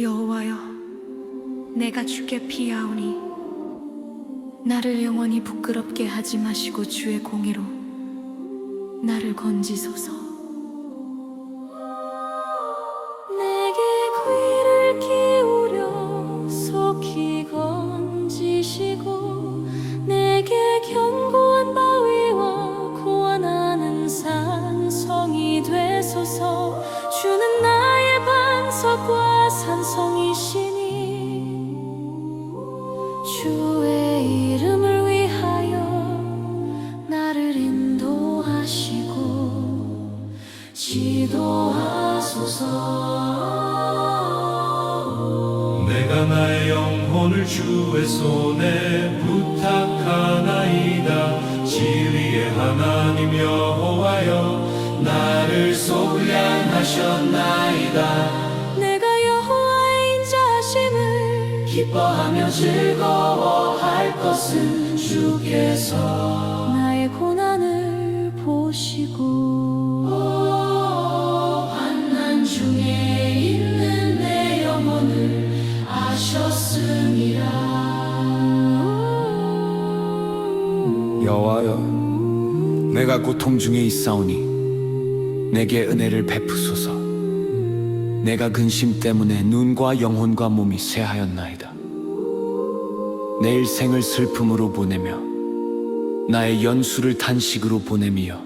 여호와여, 내가 주께 피하오니 나를 영원히 부끄럽게 하지 마시고 주의 공의로 나를 건지소서. 하나님 여호와여 나를 소량하셨나이다. 내가 여호와의 인자심을 기뻐하며 즐거워할 것은 주께서. 나의 고난을 보시고 내가 고통 중에 있사오니 내게 은혜를 베푸소서. 내가 근심 때문에 눈과 영혼과 몸이 쇠하였나이다. 내 일생을 슬픔으로 보내며 나의 연수를 탄식으로 보내며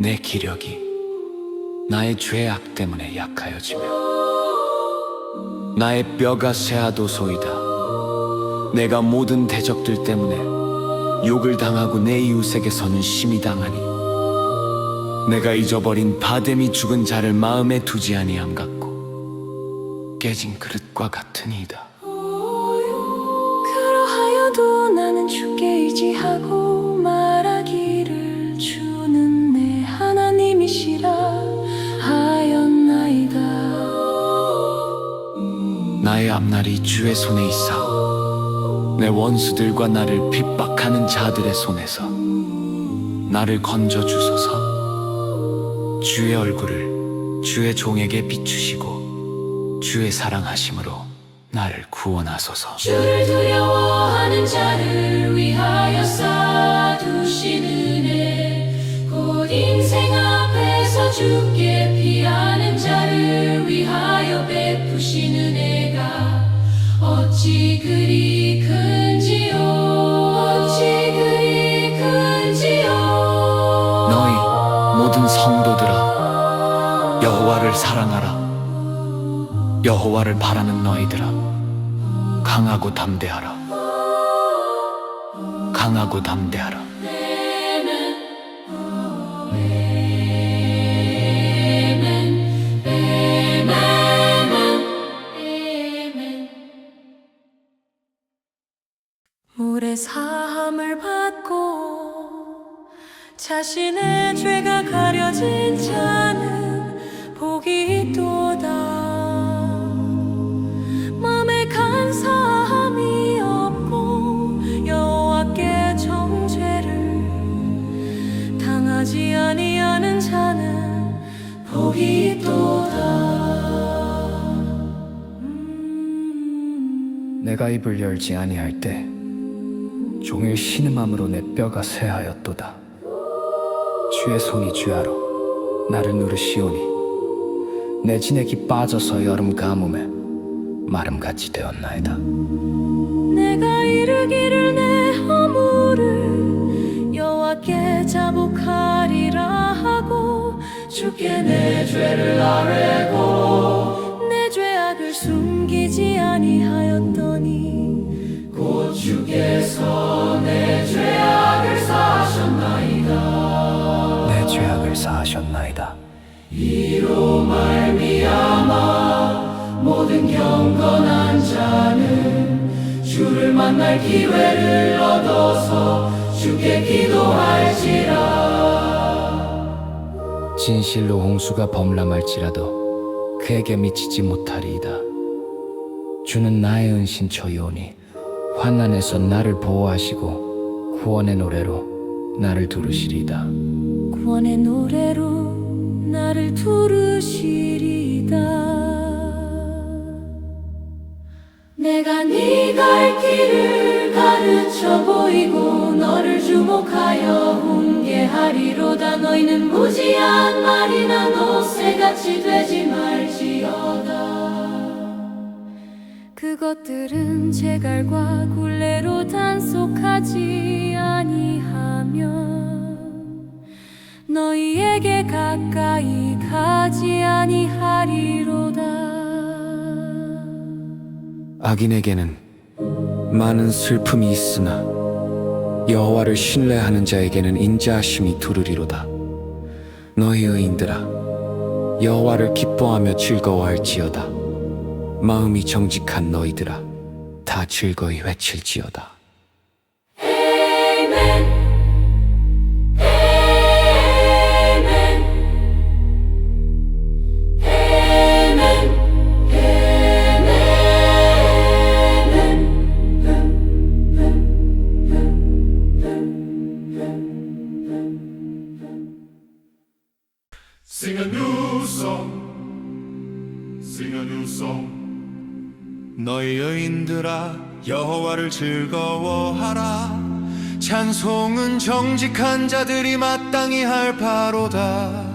내 기력이 나의 죄악 때문에 약하여지며 나의 뼈가 쇠하도소이다. 내가 모든 대적들 때문에 욕을 당하고 내 이웃에게서는 심히 당하니. 내가 잊어버린 바뎀이 죽은 자를 마음에 두지 아니함 같고 깨진 그릇과 같으니이다. 그러하여도 나는 주께 의지하고 말하기를 주는 내 하나님이시라 하였나이다. 나의 앞날이 주의 손에 있사 내 원수들과 나를 핍박하는 자들의 손에서 나를 건져 주소서. 주의 얼굴을 주의 종에게 비추시고 주의 사랑하심으로 나를 구원하소서. 주를 두려워하는 자를 위하여 쌓두신 은혜 곧 인생 앞에서 주께 피하는 자를 위하여 베푸신 은혜가 어찌 그리 여호와를 바라는 너희들아 강하고 담대하라. 강하고 담대하라. 물의 사함을 받고 자신의 죄가 가려진 자는 복이 있도다 하지 아니하는 자는 복이 있도다. 음. 내가 입을 열지 아니할 때 종일 신음함으로 내 뼈가 쇠하였도다. 주의 손이 주하로 나를 누르시오니 내 진액이 빠져서 여름 가뭄에 마름같이 되었나이다. 내가 이르기를 내 허물을 여호와께 자복하리라 하고 주께 내 죄를 아뢰고 내 죄악을 숨기지 아니하였더니 곧 주께서 내 죄악을 사하셨나이다. 내 죄악을 사하셨나이다. 이로 말미암아 모든 경건한 자는 주를 만날 기회를 진실로 홍수가 범람할지라도 그에게 미치지 못하리이다. 주는 나의 은신처이오니 환난에서 나를 보호하시고 구원의 노래로 나를 두르시리이다. 구원의 노래로 나를 두르시리이다. 내가 네갈 길을 가르쳐 보이고 너를 주목하여 훈계하리로다. 너희는 무지한 말이나 노새같이 되지 말지어다. 그것들은 제갈과 굴레로 단속하지 아니하며 너희에게 가까이 가지 아니하리로다. 악인에게는 많은 슬픔이 있으나 여호와를 신뢰하는 자에게는 인자하심이 두르리로다. 너희 의인들아, 여호와를 기뻐하며 즐거워할지어다. 마음이 정직한 너희들아, 다 즐거이 외칠지어다. 즐거워하라. 찬송은 정직한 자들이 마땅히 할 바로다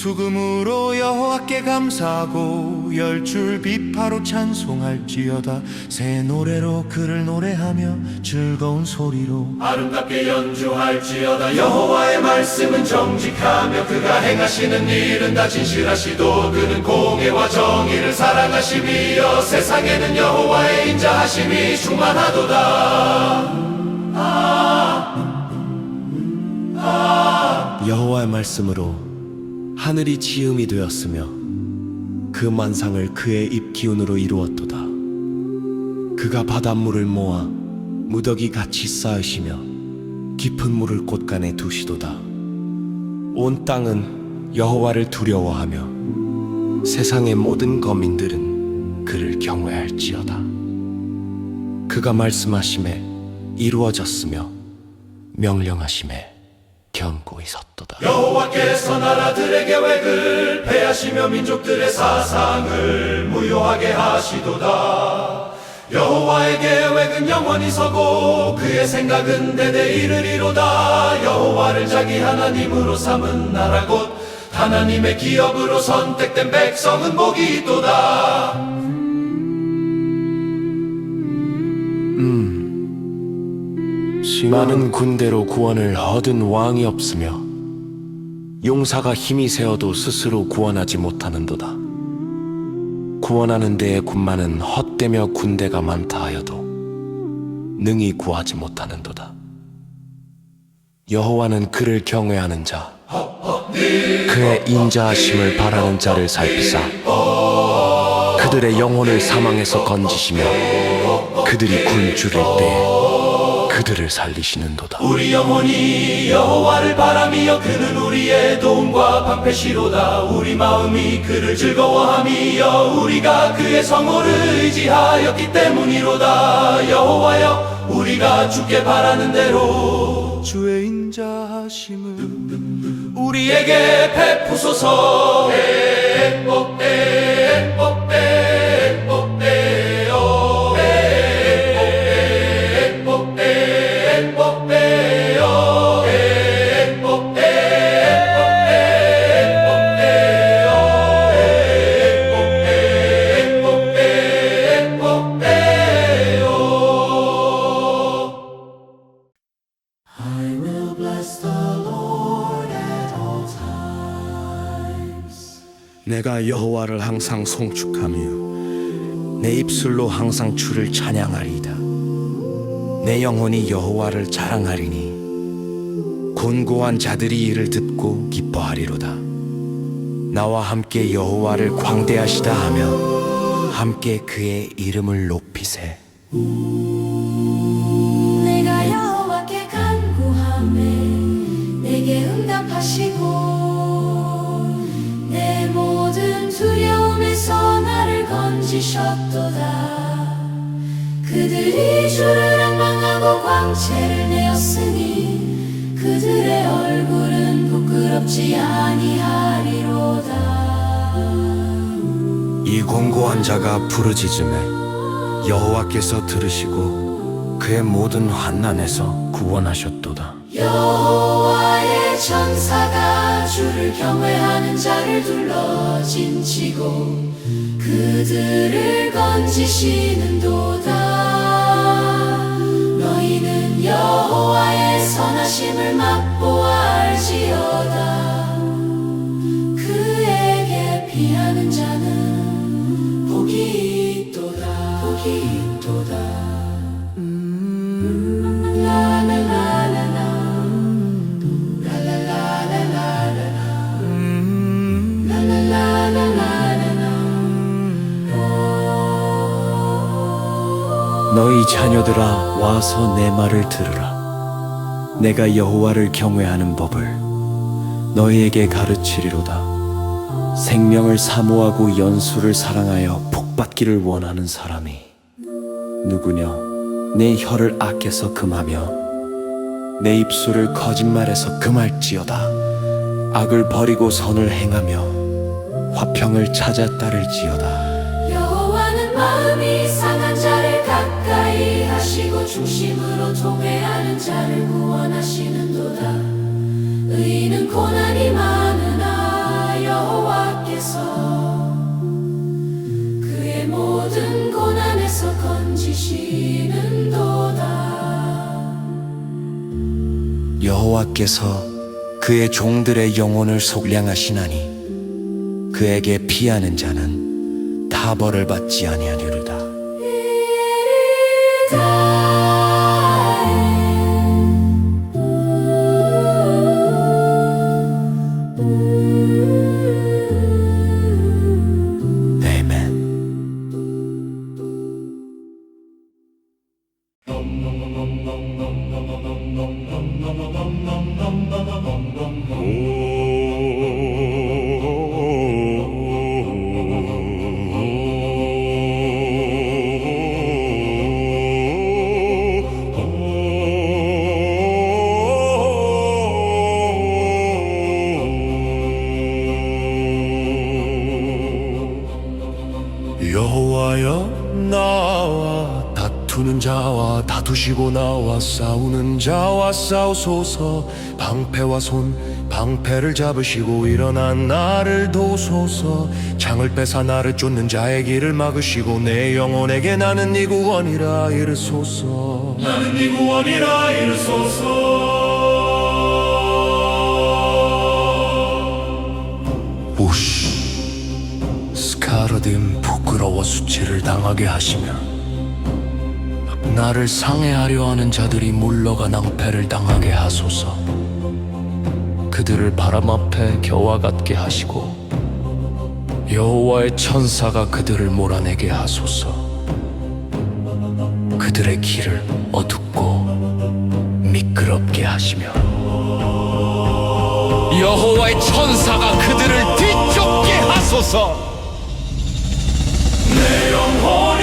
수금으로 여호와께 감사하고 열 줄 비파로 찬송할지어다. 새 노래로 그를 노래하며 즐거운 소리로. 아름답게 연주할지어다. 여호와의 말씀은 정직하며 그가 행하시는 일은 다 진실하시도 그는 공의와 정의를 사랑하시며 세상에는 여호와의 인자하심이 충만하도다. 여호와의 말씀으로 하늘이 지음이 되었으며 그 만상을 그의 입 기운으로 이루었도다. 그가 바닷물을 모아 무더기 같이 쌓으시며 깊은 물을 곳간에 두시도다. 온 땅은 여호와를 두려워하며 세상의 모든 거민들은 그를 경외할지어다. 그가 말씀하심에 이루어졌으며 명령하심에 견고히 섰도다. 여호와께서 나라들의 계획을 폐하시며 민족들의 사상을 무효하게 하시도다. 여호와의 계획은 영원히 서고 그의 생각은 대대 이르리로다. 여호와를 자기 하나님으로 삼은 나라 곧 하나님의 기업으로 선택된 백성은 복이 있도다 많은 군대로 구원을 얻은 왕이 없으며 용사가 힘이 세어도 스스로 구원하지 못하는도다. 구원하는 데에 군마는 헛되며 군대가 많다 하여도 능히 구하지 못하는도다. 여호와는 그를 경외하는 자, 그의 인자하심을 바라는 자를 살피사 그들의 영혼을 사망에서 건지시며 그들이 굶주릴 때에 그들을 살리시는도다. 우리 영혼이 여호와를 바라며 그는 우리의 도움과 방패시로다. 우리 마음이 그를 즐거워하며 우리가 그의 성호를 의지하였기 때문이로다. 여호와여 우리가 주께 바라는 대로 주의 인자하심을 우리에게 베푸소서 내가 여호와를 항상 송축하며 내 입술로 항상 주를 찬양하리이다. 내 영혼이 여호와를 자랑하리니 곤고한 자들이 이를 듣고 기뻐하리로다. 나와 함께 여호와를 광대하시다 하며 함께 그의 이름을 높이세. 광채를 내었으니 그들의 얼굴은 부끄럽지 아니하리로다 이 곤고한 자가 부르짖음에 여호와께서 들으시고 그의 모든 환난에서 구원하셨도다. 여호와의 천사가 주를 경외하는 자를 둘러 진치고 그들을 건지시는 도 여호와의 선하심을 맛보아 알지어다. 그에게 피하는 자는 복이 있도다. 복이 있도다. 음, 너희 자녀들아 와서 내 말을 들으라. 내가 여호와를 경외하는 법을 너희에게 가르치리로다. 생명을 사모하고 연수를 사랑하여 복받기를 원하는 사람이 누구냐? 내 혀를 아껴서 금하며 내 입술을 거짓말에서 금할지어다. 악을 버리고 선을 행하며 화평을 찾아 따를지어다. 중심으로 통회하는 자를 구원하시는도다. 의인은 고난이 많으나 여호와께서 그의 모든 고난에서 건지시는도다. 여호와께서 그의 종들의 영혼을 속량하시나니 그에게 피하는 자는 다 벌을 받지 아니하리로 여 싸우는 자와 싸우소서. 방패와 손 방패를 잡으시고 일어나 나를 도소서. 창을 빼사 나를 쫓는 자의 길을 막으시고 내 영혼에게 나는 네 구원이라 이르소서. 나는 네 구원이라 이르소서. 우시 스카르딘 부끄러워 수치를 당하게 하시며 나를 상해하려 하는 자들이 물러가 낭패를 당하게 하소서. 그들을 바람 앞에 겨와 같게 하시고 여호와의 천사가 그들을 몰아내게 하소서. 그들의 길을 어둡고 미끄럽게 하시며 여호와의 천사가 그들을 뒤쫓게 하소서. 내 영혼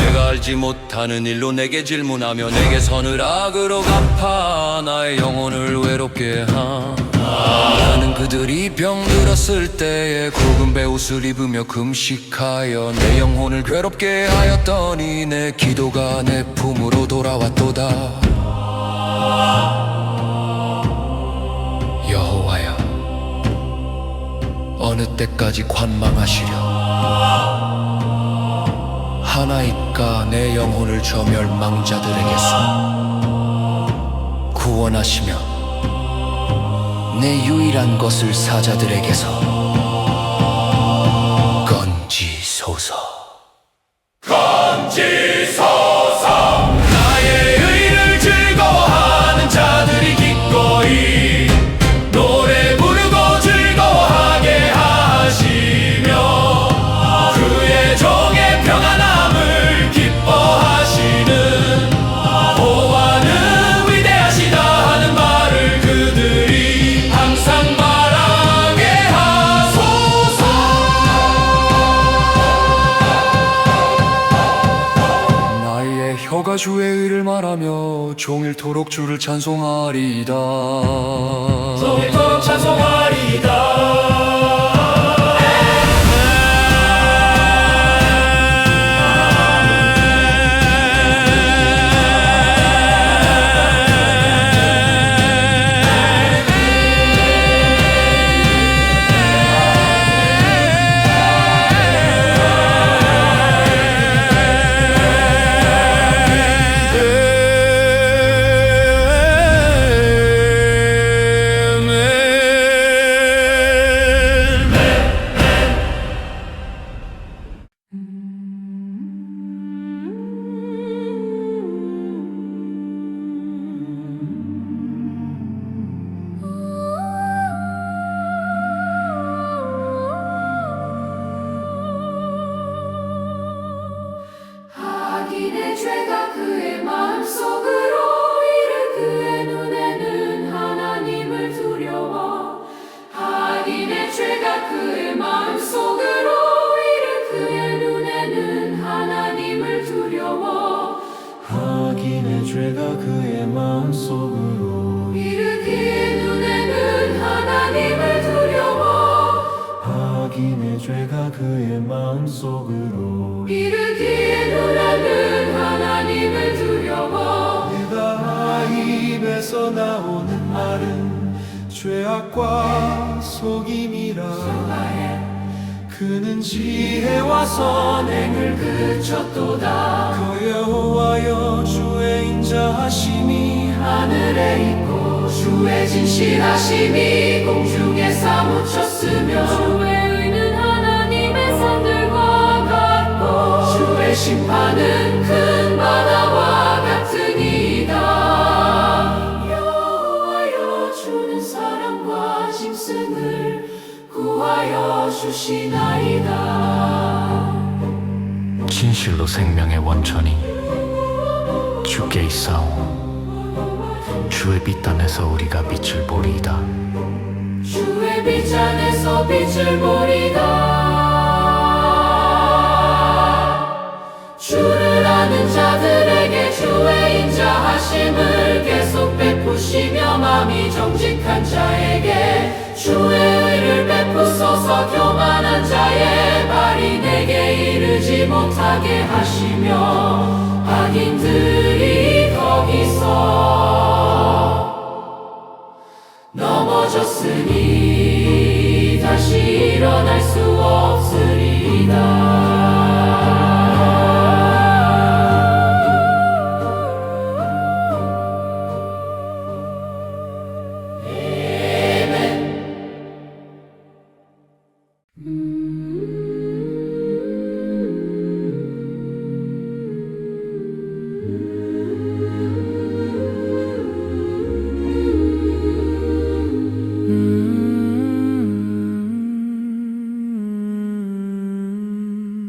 내가 알지 못하는 일로 내게 질문하며 내게 선을 악으로 갚아 나의 영혼을 외롭게 하. 나는 그들이 병들었을 때에 굵은 베옷을 입으며 금식하여 내 영혼을 괴롭게 하였더니 내 기도가 내 품으로 돌아왔도다. 여호와여 어느 때까지 관망하시려 하나이까 내 영혼을 저 멸망자들에게서 구원하시며 내 유일한 것을 사자들에게서 건지소서 말하며 종일토록 주를 찬송하리이다. 성토록 찬송하리이다 입에서 나오는 말은 죄악과 속임이라. 그는 지혜와 선행을 그쳤도다. 그 여호와여 주의 인자하심이 하늘에 있고 주의 진실하심이 공중에 사무쳤으며 주의 의는 하나님의 산들과 같고 주의 심판은 큰 진실로 생명의 원천이 주께 있사오. 주의 빛 안에서 우리가 빛을 보리이다. 주의 빛 안에서 빛을 보리다. 주를 아는 자들에게 주의 인자하심을 계속 베푸시며 마음이 정직한 자에게 주의 의를 베푸소서 교만한 자의 발이 내게 이르지 못하게 하시며 악인들이 거기서 넘어졌으니 다시 일어날 수 없으리이다.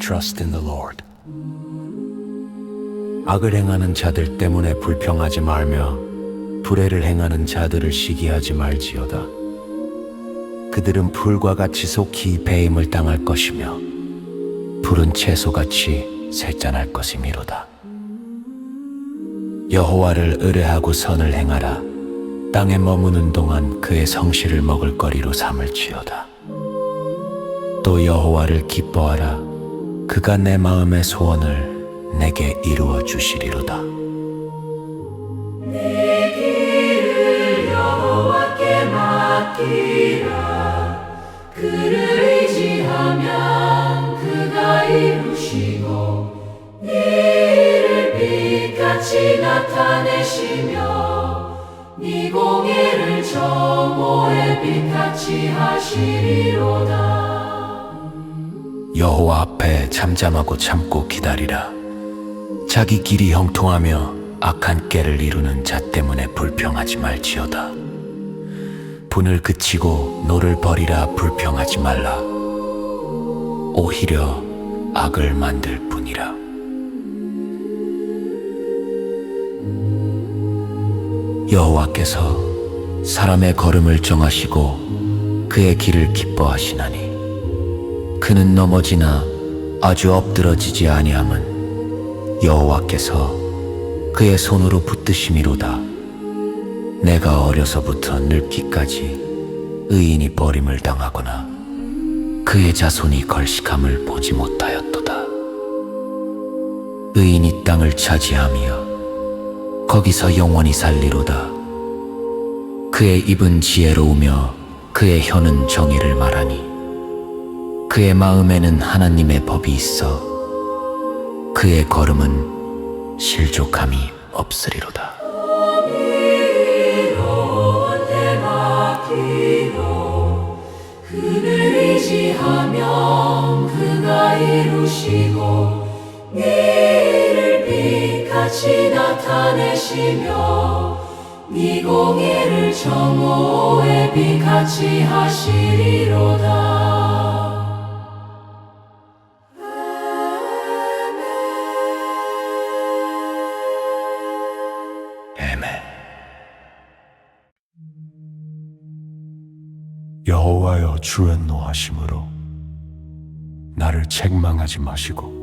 Trust in the Lord. 악을 행하는 자들 때문에 불평하지 말며 불의를 행하는 자들을 시기하지 말지어다. 그들은 풀과 같이 속히 배임을 당할 것이며 푸른 채소같이 쇠잔할 것이미로다. 여호와를 의뢰하고 선을 행하라. 땅에 머무는 동안 그의 성실을 먹을 거리로 삼을지어다. 또 여호와를 기뻐하라. 그가 내 마음의 소원을 내게 이루어 주시리로다. 여호와께 맡기라 그를 의지하면 그가 이루시고 네 일을 빛같이 나타내시며 네 공의를 정오의 빛같이 하시리로다 여호와 앞에 잠잠하고 참고 기다리라. 자기 길이 형통하며 악한 깨를 이루는 자 때문에 불평하지 말지어다. 분을 그치고 노를 버리라 불평하지 말라. 오히려 악을 만들 뿐이라. 여호와께서 사람의 걸음을 정하시고 그의 길을 기뻐하시나니 그는 넘어지나 아주 엎드러지지 아니함은 여호와께서 그의 손으로 붙드심이로다. 내가 어려서부터 늙기까지 의인이 버림을 당하거나 그의 자손이 걸식함을 보지 못하였도다. 의인이 땅을 차지하며 거기서 영원히 살리로다. 그의 입은 지혜로우며 그의 혀는 정의를 말하니 그의 마음에는 하나님의 법이 있어 그의 걸음은 실족함이 없으리로다. 그를 의지하면 그가 이루시고 네 일을 빛같이 나타내시며 네 공의를 정오의 빛같이 하시리로다 주의 노하심으로 나를 책망하지 마시고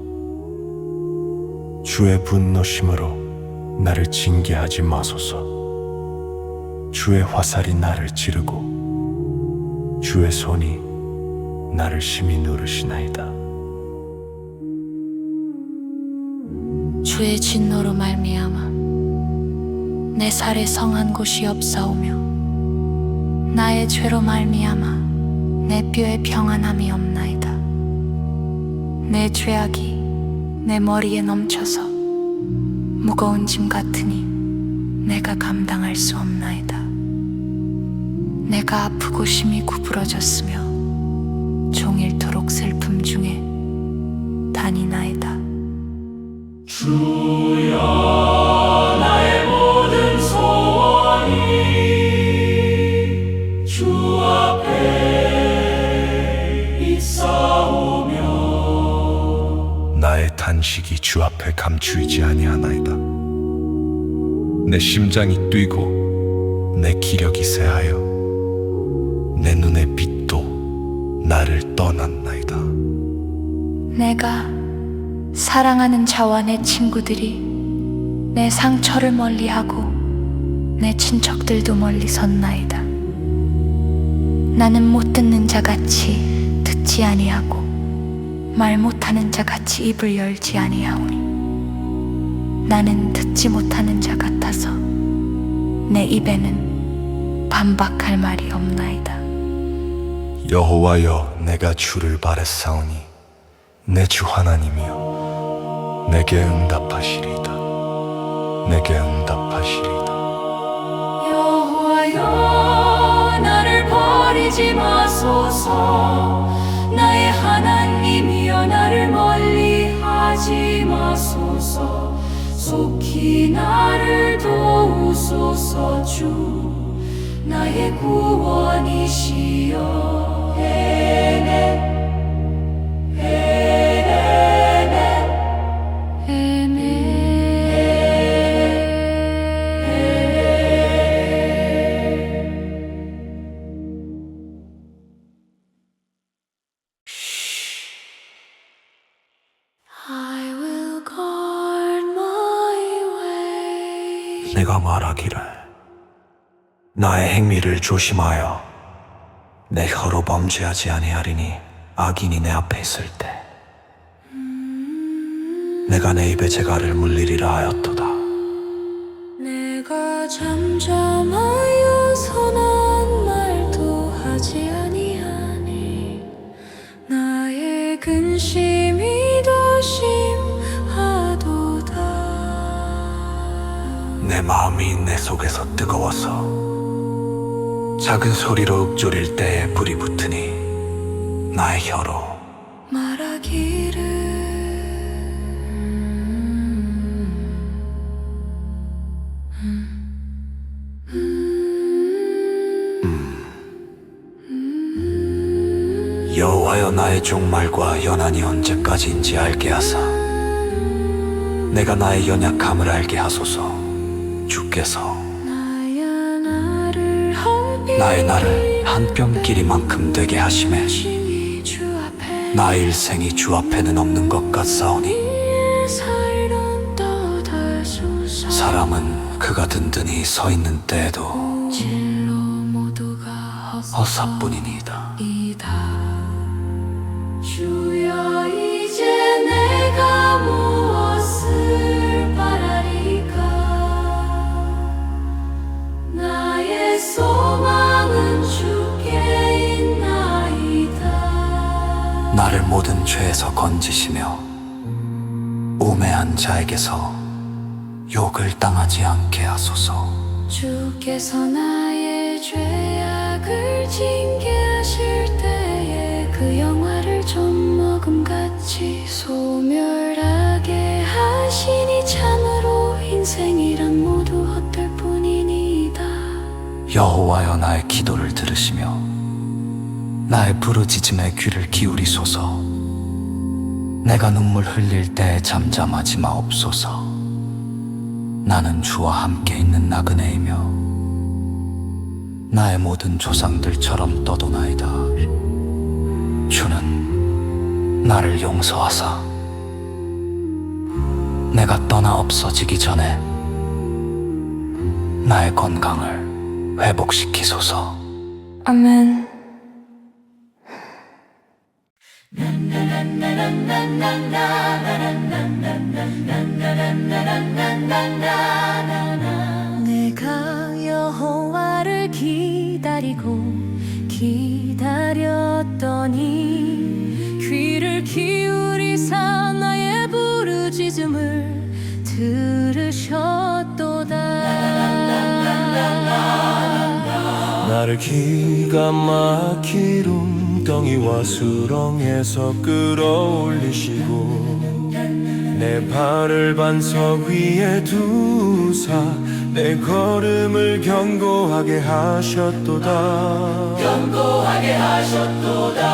주의 분노심으로 나를 징계하지 마소서. 주의 화살이 나를 찌르고 주의 손이 나를 심히 누르시나이다. 주의 진노로 말미암아 내 살에 성한 곳이 없사오며 나의 죄로 말미암아 내 뼈에 평안함이 없나이다. 내 죄악이 내 머리에 넘쳐서 무거운 짐 같으니 내가 감당할 수 없나이다. 내가 아프고 심히 구부러졌으며 종일토록 슬픔 중에 다니나이다 탄식이 주 앞에 감추이지 아니하나이다. 내 심장이 뛰고 내 기력이 쇠하여 내 눈의 빛도 나를 떠났나이다. 내가 사랑하는 자와 내 친구들이 내 상처를 멀리하고 내 친척들도 멀리 섰나이다. 나는 못 듣는 자 같이 듣지 아니하고 말 못하는 자 같이 입을 열지 아니하오니 나는 듣지 못하는 자 같아서 내 입에는 반박할 말이 없나이다. 여호와여 내가 주를 바랬사오니 내 주 하나님이여 내게 응답하시리이다. 내게 응답하시리이다. 여호와여 나를 버리지 마소서 나의 하나님이여 나를 멀리 하지 마소서. 속히 나를 도우소서 주. 나의 구원이시여. 에멘 나의 행위를 조심하여 내 혀로 범죄하지 아니하리니 악인이 내 앞에 있을 때 내가 내 입에 재갈을 물리리라 하였도다. 내가 잠잠하여 선한 말도 하지 아니하니 나의 근심이 더 심하도다. 내 마음이 내 속에서 뜨거워서 작은 소리로 읊조릴 때에 불이 붙으니 나의 혀로. 말하기를. 여호와여 나의 종말과 연한이 언제까지인지 알게 하사. 내가 나의 연약함을 알게 하소서. 주께서 나의 나를 한 뼘끼리만큼 되게 하심에 나의 일생이 주 앞에는 없는 것 같사오니 마음은 그가 든든히 서 있는 때에도. 헛이다 모든 죄에서 건지시며 우매한 자에게서 욕을 당하지 않게 하소서. 주께서 나의 죄악을 징계 하실 때에 그 영화를 좀먹음 같이 소멸하게 하시니 참으로 인생이란 모두 헛될 뿐이니이다 여호와여 나의 기도를 들으시며 나의 부르짖음에 귀를 기울이소서. 내가 눈물 흘릴 때 잠잠하지 마옵소서. 나는 주와 함께 있는 나그네이며 나의 모든 조상들처럼 떠도나이다. 주는 나를 용서하사 내가 떠나 없어지기 전에 나의 건강을 회복시키소서. 아멘 내가 여호와를 기다리고 기다렸더니 귀를 기울이사 나의 부르짖음을 들으셨 나를 기가 막힐 웅덩이와 수렁에서 끌어올리시고 내 발을 반석 위에 두사 내 걸음을 견고하게 하셨도다. 견고하게 하셨도다.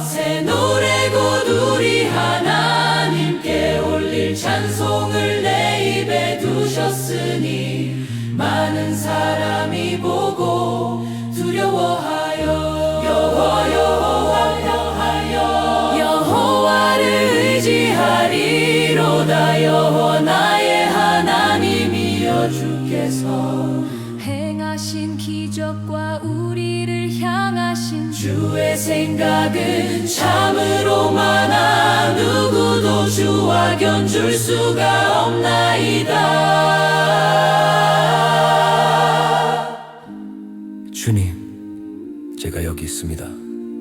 새 노래 곧 우리 하나님께 올릴 찬송을 내 입에 두셨으니 많은 사람이 보 주께서 행하신 기적과 우리를 향하신 주의 생각은 참으로 많아. 누구도 주와 견줄 수가 없나이다 있습니다.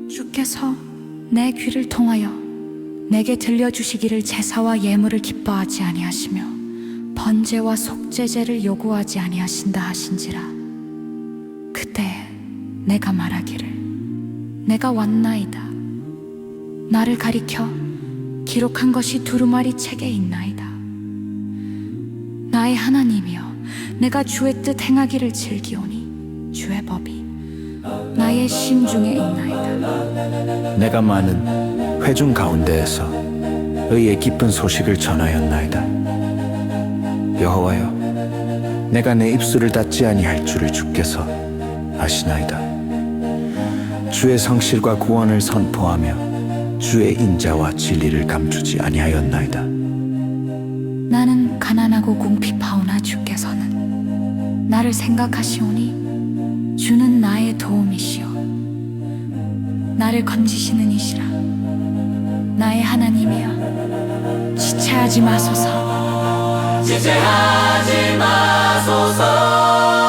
주께서 내 귀를 통하여 내게 들려주시기를 제사와 예물을 기뻐하지 아니하시며 번제와 속죄제를 요구하지 아니하신다 하신지라. 그때 내가 말하기를 내가 왔나이다. 나를 가리켜 기록한 것이 두루마리 책에 있나이다. 나의 하나님이여 내가 주의 뜻 행하기를 즐기오니 주의 법이 나의 심중에 있나이다 내가 많은 회중 가운데에서 의의 기쁜 소식을 전하였나이다. 여호와여, 내가 내 입술을 닫지 아니할 줄을 주께서 아시나이다. 주의 성실과 구원을 선포하며 주의 인자와 진리를 감추지 아니하였나이다. 나는 가난하고 궁핍하오나 주께서는 나를 생각하시오니 주는 나의 도움이시오. 나를 건지시는 이시라. 나의 하나님이여 지체하지 마소서. 지체하지 마소서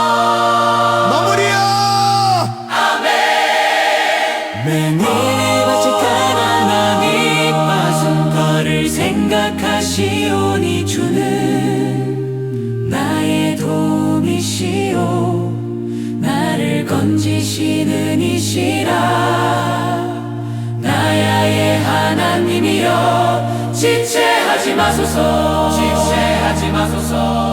이시라. 나야의 하나님이여 지체하지 마소서. 지체하지 마소서